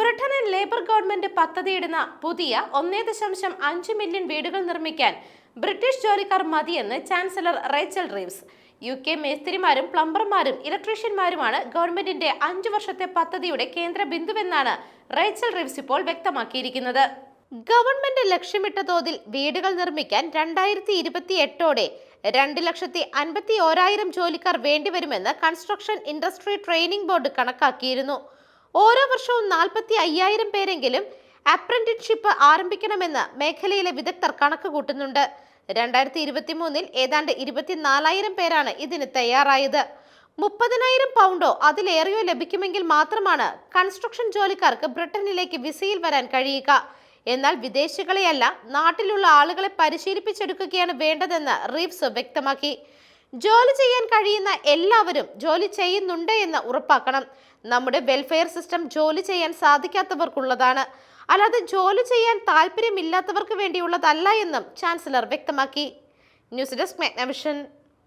ബ്രിട്ടനിൽ labour government പദ്ധതിയിടുന്ന പുതിയ ഒന്നേ ദശാംശം അഞ്ച് മില്യൺ വീടുകൾ നിർമ്മിക്കാൻ ബ്രിട്ടീഷ് ജോലിക്കാർ മതിയെന്ന് chancellor Rachel Reeves. U K മേസ്തിരിമാരും പ്ലംബർമാരും ഇലക്ട്രീഷ്യന്മാരുമാണ് ഗവൺമെന്റിന്റെ അഞ്ചു വർഷത്തെ പദ്ധതിയുടെ കേന്ദ്ര ബിന്ദുവെന്നാണ് റേച്ചൽ റീവ്സ് ഇപ്പോൾ വ്യക്തമാക്കിയിരിക്കുന്നത്. ഗവൺമെന്റ് ലക്ഷ്യമിട്ട തോതിൽ വീടുകൾ നിർമ്മിക്കാൻ രണ്ടായിരത്തി ഇരുപത്തി എട്ടോടെ രണ്ട് ലക്ഷത്തി അൻപത്തി ഓരായിരം ജോലിക്കാർ വേണ്ടിവരുമെന്ന് കൺസ്ട്രക്ഷൻ ഇൻഡസ്ട്രി ട്രെയിനിംഗ് ബോർഡ് കണക്കാക്കിയിരുന്നു. ഓരോ വർഷവും നാൽപ്പത്തി അയ്യായിരം പേരെങ്കിലും അപ്രന്റിഷിപ്പ് ആരംഭിക്കണമെന്ന് മേഖലയിലെ വിദഗ്ധർ കണക്ക് കൂട്ടുന്നുണ്ട്. രണ്ടായിരത്തി ഇരുപത്തി മൂന്നിൽ ഏതാണ്ട് ഇരുപത്തിനാലായിരം പേരാണ് ഇതിന് തയ്യാറായത്. മുപ്പതിനായിരം പൗണ്ടോ അതിലേറെയോ ലഭിക്കുമെങ്കിൽ മാത്രമാണ് കൺസ്ട്രക്ഷൻ ജോലിക്കാർക്ക് ബ്രിട്ടനിലേക്ക് വിസയിൽ വരാൻ കഴിയുക. എന്നാൽ വിദേശികളെയല്ല നാട്ടിലുള്ള ആളുകളെ പരിശീലിപ്പിച്ചെടുക്കുകയാണ് വേണ്ടതെന്ന് റീവ്സ് വ്യക്തമാക്കി. ജോലി ചെയ്യാൻ കഴിയുന്ന എല്ലാവരും ജോലി ചെയ്യുന്നുണ്ട് എന്ന് ഉറപ്പാക്കണം. നമ്മുടെ വെൽഫെയർ സിസ്റ്റം ജോലി ചെയ്യാൻ സാധിക്കാത്തവർക്കുള്ളതാണ്. അല്ലാതെ ജോലി ചെയ്യാൻ താല്പര്യമില്ലാത്തവർക്ക് വേണ്ടിയുള്ളതല്ല എന്നും ചാൻസലർ വ്യക്തമാക്കി. News desk മെഗ്നവിഷൻ